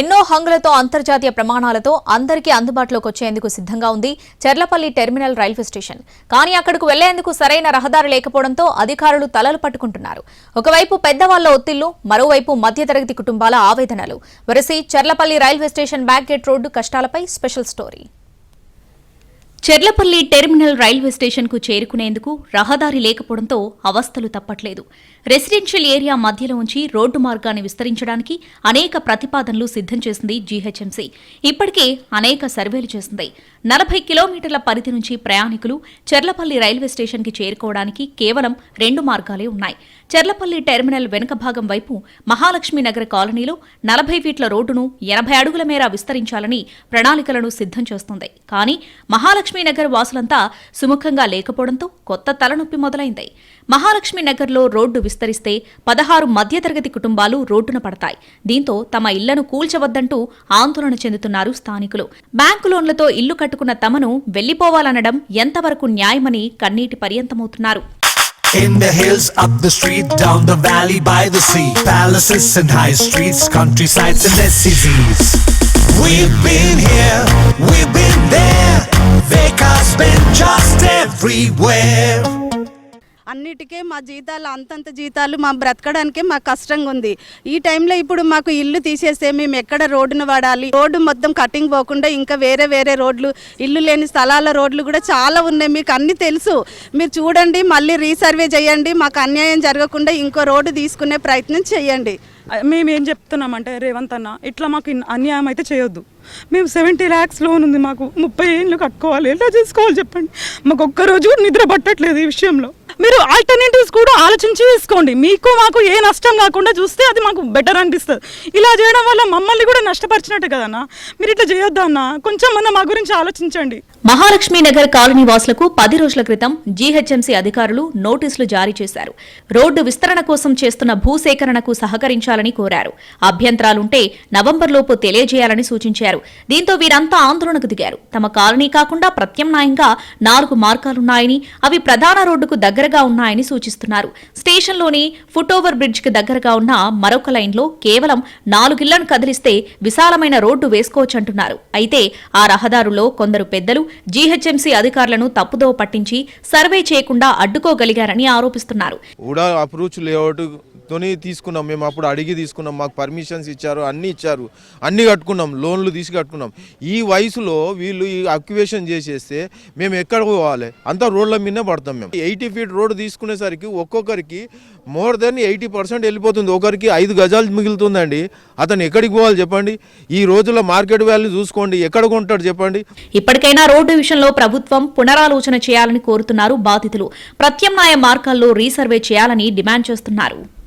ఎన్నో హంగులతో అంతర్జాతీయ ప్రమాణాలతో అందరికీ అందుబాటులోకి వచ్చేందుకు సిద్ధంగా ఉంది చెర్లపల్లి టెర్మినల్ రైల్వే స్టేషన్. కానీ అక్కడకు వెళ్ళేందుకు సరైన రహదారి లేకపోవడంతో అధికారులు తలలు పట్టుకుంటున్నారు. ఒకవైపు పెద్దవాళ్ళ ఒత్తిళ్ళు మరోవైపు మధ్యతరగతి కుటుంబాల ఆవేదనలు. వరసి Cherlapally railway station back gate road కష్టాలపై special story. Cherlapally terminal railway స్టేషన్కు చేరుకునేందుకు రహదారి లేకపోవడంతో అవస్థలు తప్పట్లేదు. రెసిడెన్షియల్ ఏరియా మధ్యలో ఉంచి రోడ్డు మార్గాన్ని విస్తరించడానికి అనేక ప్రతిపాదనలు సిద్ధం చేసింది జీహెచ్ఎంసీ. ఇప్పటికే అనేక సర్వేలు చేసింది. నలభై కిలోమీటర్ల పరిధి నుంచి ప్రయాణికులు చెర్లపల్లి రైల్వే స్టేషన్కి చేరుకోవడానికి కేవలం రెండు మార్గాలే ఉన్నాయి. చెర్లపల్లి టెర్మినల్ వెనుక భాగం వైపు మహాలక్ష్మి నగర్ కాలనీలో నలభై ఫీట్ల రోడ్డును ఎనభై అడుగుల మేర విస్తరించాలని ప్రణాళికలను సిద్ధం చేస్తోంది. కానీ మహాలక్ష్మి నగర్ వాసులంతా సుముఖంగా లేకపోవడంతో కొత్త తలనొప్పి మొదలైంది. మహాలక్ష్మి నగర్లో రోడ్డు విస్తరిస్తే పదహారు మధ్యతరగతి కుటుంబాలు రోడ్డున పడతాయి. దీంతో తమ ఇళ్ళను కూల్చవద్దంటూ ఆందోళన చెందుతున్నారు స్థానికులు. బ్యాంకు లోన్లతో ఇల్లు కట్టుకున్న తమను వెళ్ళిపోవాలనడం ఎంతవరకు న్యాయమని కన్నీటి పర్యంతమవుతున్నారు. In the hills, up the street, down the valley, by the sea. Palaces and high streets, countrysides and SCZs. We've been here, we've been there. Vekas been just everywhere. అన్నిటికే మా జీతాలు అంతంత జీతాలు మా బ్రతకడానికే మాకు కష్టంగా ఉంది ఈ టైంలో ఇప్పుడు మాకు ఇల్లు తీసేస్తే మేము ఎక్కడ రోడ్డును వాడాలి? రోడ్డు మొత్తం కటింగ్ పోకుండా ఇంకా వేరే వేరే రోడ్లు ఇల్లు లేని స్థలాల రోడ్లు కూడా చాలా ఉన్నాయి. మీకు అన్ని తెలుసు. మీరు చూడండి మళ్ళీ రీసర్వే చేయండి. మాకు అన్యాయం జరగకుండా ఇంకో రోడ్డు తీసుకునే ప్రయత్నం చేయండి. మేము ఏం చెప్తున్నామంటే రేవంత్ అన్న ఇట్లా మాకు అన్యాయం అయితే చేయొద్దు. మేము సెవెంటీ ల్యాక్స్ లోన్ ఉంది మాకు. ముప్పై ఏళ్ళు కట్టుకోవాలి. ఎలా చేసుకోవాలి చెప్పండి? మాకు ఒక్కరోజు నిద్ర పట్టట్లేదు ఈ విషయంలో. మీరు ఆల్టర్నేటివ్స్ ఆలోచించి తీసుకోండి మీకు మాకు ఏ నష్టం కాకుండా చూస్తే అది మాకు బెటర్ అనిపిస్తుంది. ఇలా చేయడం వల్ల మమ్మల్ని కూడా నష్టపరిచినట్టు కదన్న మీరు ఇట్లా చేయొద్దా అన్న? కొంచెం అన్న మా గురించి ఆలోచించండి. మహాలక్ష్మి నగర్ కాలనీ వాసులకు పది రోజుల క్రితం జీహెచ్ఎంసీ అధికారులు నోటీసులు జారీ చేశారు. రోడ్డు విస్తరణ కోసం చేస్తున్న భూసేకరణకు సహకరించాలని కోరారు. అభ్యంతరాలుంటే నవంబర్లోపు తెలియజేయాలని సూచించారు. దీంతో వీరంతా ఆందోళనకు దిగారు. తమ కాలనీ కాకుండా ప్రత్యామ్నాయంగా నాలుగు మార్గాలున్నాయని అవి ప్రధాన రోడ్డుకు దగ్గరగా ఉన్నాయని సూచిస్తున్నారు. స్టేషన్లోని ఫుట్ ఓవర్ బ్రిడ్జ్కి దగ్గరగా ఉన్న మరొక లైన్లో కేవలం నాలుగిళ్ళను కదిలిస్తే విశాలమైన రోడ్డు వేసుకోవచ్చంటున్నారు. అయితే ఆ రహదారులో కొందరు పెద్దలు జీహెచ్ఎంసీ అధికారులను తప్పుదో పట్టించి సర్వే చేయకుండా అడ్డుకోగలిగారని ఆరోపిస్తున్నారు. తోని తీసుకున్నాం. మేము అప్పుడు అడిగి తీసుకున్నాం. మాకు పర్మిషన్స్ ఇచ్చారు అన్నీ ఇచ్చారు. అన్నీ కట్టుకున్నాం. లోన్లు తీసి కట్టుకున్నాం. ఈ వయసులో వీళ్ళు ఈ అక్యువేషన్ చేసేస్తే మేము ఎక్కడ పోవాలి? అంతా రోడ్ల మీదనే పడతాం మేము. ఎయిటీ ఫీట్ రోడ్ తీసుకునేసరికి ఒక్కొక్కరికి మోర్ దెన్ ఎయిటీ పర్సెంట్ వెళ్ళిపోతుంది. ఒకరికి ఐదు గజాలు మిగులుతుందండి. అతను ఎక్కడికి పోవాలి చెప్పండి? ఈ రోజుల్లో మార్కెట్ వాల్యూ చూసుకోండి. ఎక్కడ కొంటాడు చెప్పండి? ఇప్పటికైనా రోడ్డు విషయంలో ప్రభుత్వం పునరాలోచన చేయాలని కోరుతున్నారు బాధితులు. ప్రత్యామ్నాయ మార్గాల్లో రీసర్వే చేయాలని డిమాండ్ చేస్తున్నారు.